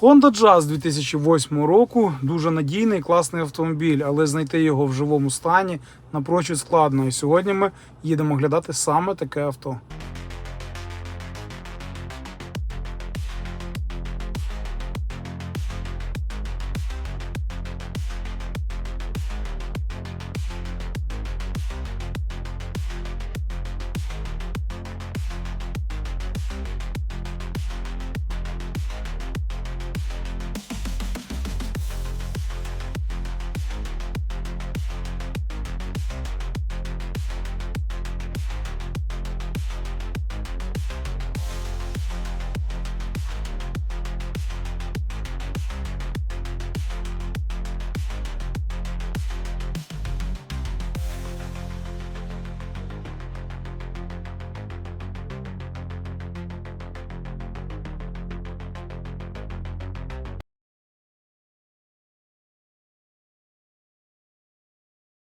Honda Jazz 2008 року дуже надійний, класний автомобіль, але знайти його в живому стані напрочуд складно. І сьогодні ми їдемо глядати саме таке авто.